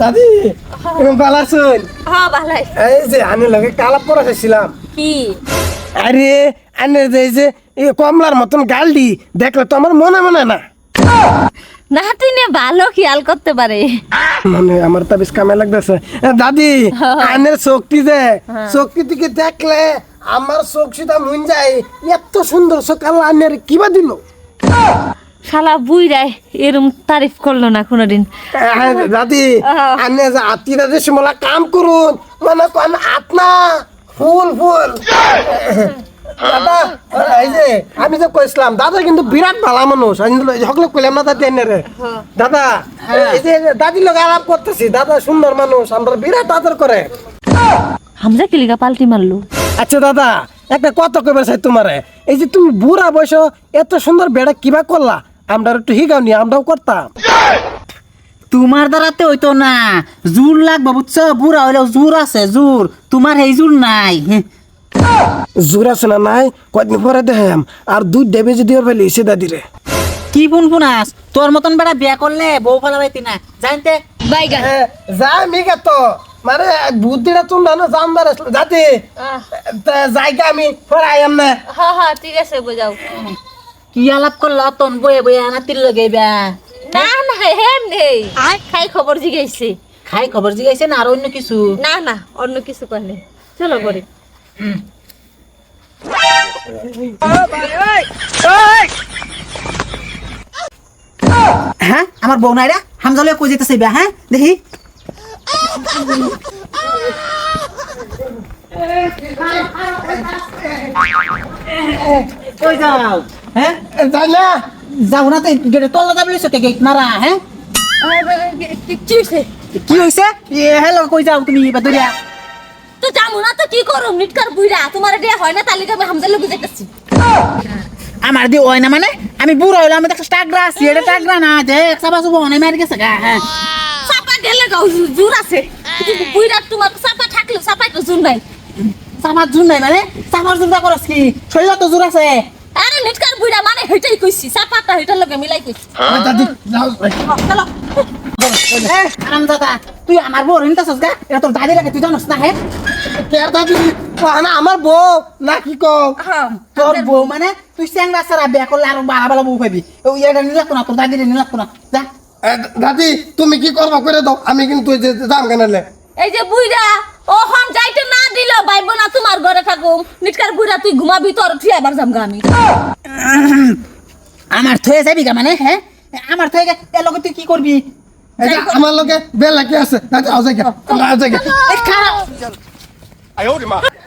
দাদি তুমি ভালো আছেন? হ্যাঁ ভালাই এই যে আমি লগে কালাপ করে চাইছিলাম কি? আরে আনে যে যে কমলার মতন গালডি দেখলে তো আমার মনে মনে না। নাতি নে ভালো খেয়াল করতে পারে। মানে আমার তো বেশ কামে লাগতেছে। দাদি আনের শক্তি যে শক্তি থেকে দেখলে আমার চোখ সিধা মুন যায়। এত সুন্দর সকাল আনের কিবা দিল? শালা বুইরাই এরম তারিফ করল না কোনোদিন। হ্যাঁ, দাদি। আনে যে আতি দাদি সমলা কাম করুন মানে কোন আপনা ফুল ফুল। দাদা এই যে আমি যে কইছিলাম দাদা কিন্তু বিরাট ভালো মানুষ। আমি সকলে কইলাম না দাদি এনে রে। দাদা এই যে দাদির লোক আলাপ করতেছি দাদা সুন্দর মানুষ আমরা বিরাট আদর করে। হামজা কিলিকা পাল্টি মারলো? আচ্ছা দাদা একটা কথা কইবার চাই তোমারে। এই যে তুমি বুড়া বয়স এত সুন্দর বেড়া কিবা করলা আমরা একটু হিগাও নি আমরাও করতাম। তোমার দ্বারাতে হইতো না। জোর লাগবে বুঝছ? বুড়া হইলেও জোর আছে জোর। তোমার এই জোর নাই। জোর আছে না নাই? কয়দিন পরে দেখাম। আর দুই ডেবে যদি ওর ফেলে এসে দাদি রে কি ফোন ফোনাস তোর মতন বেড়া বিয়া করলে বউ ফেলা পাইতি না। জানতে বাইগা। যা মিগা তো। মানে বুদ্ধিটা তোমরা না জানবার আসলে যাতে। জায়গা আমি আইয়াম না। হ্যাঁ হ্যাঁ ঠিক আছে বুঝাও। কি আলাপ করল? তন বয়ে বয়ে আনাতির লগে বিয়া না না হেম নেই খাই খবর জিগাইছে। খাই খবর জিগাইছে না আর অন্য কিছু? না না অন্য কিছু করলে চলো করি হ্যাঁ আমার বউ নাইরা হামজালে কই যেতেছে বিয়া হ্যাঁ? দেখি। কই যাও? হ্যাঁ? যাই না। যাও না তো গেটে তল্লা কে গেট মারা হ্যাঁ? কি হয়েছে কি হইছে? এ হেলো কই যাও তুমি বাদুরিয়া তো জামু না তো কি করুম? নিটকার বুইরা তোমার দিয়া হয় না তালিকা আমি হামজা লোক যাইতাছি। আমার দি ওই না মানে? আমি বুড়ো হইলাম আমি একটা টাকরা আছি এটা টাকরা না যে সাবা সুবা অনেক মারি গেছে গা হ্যাঁ। চাপা গেলে গাও জোর আছে। বুইরা তোমার চাপা থাকলেও চাপাই তো জোর নাই। সামার জুন নাই মানে? সামার জুনটা করস কি? শরীর তো জোর আছে। আরে নিটকার বুইরা মানে হেটাই কইছি চাপাটা হেটার লগে মিলাই কইছি। দাদি যাও চলো। এ আরাম দাদা তুই আমার বউ রিনতা সসগা এটা তোর দাদি লাগে তুই জানোস না হ্যাঁ কে দাদি না আমার বউ না কি হ্যাঁ তোর বউ মানে তুই স্যাংরা সারা বিয়া করলে আর বালা বালা বউ পাবি ও এটা নিলাক না তোর দাদি নিলাক না যা। এ, দাদি তুমি কি করবা করে দাও আমি কিন্তু এই যে যাম কেনালে। এই যে বুইরা ও হন যাইতে না দিল বাইব না তোমার ঘরে থাকুম নিটকার বুড়া তুই ঘুমাবি তোর তুই আবার জামগা আমি আমার থয়ে যাবি গা মানে হ্যাঁ আমার থয়ে এর লগে তুই কি করবি আমার লগে বেলা কি আছে আজ আজ আজ আজ আজ আজ আজ আজ আজ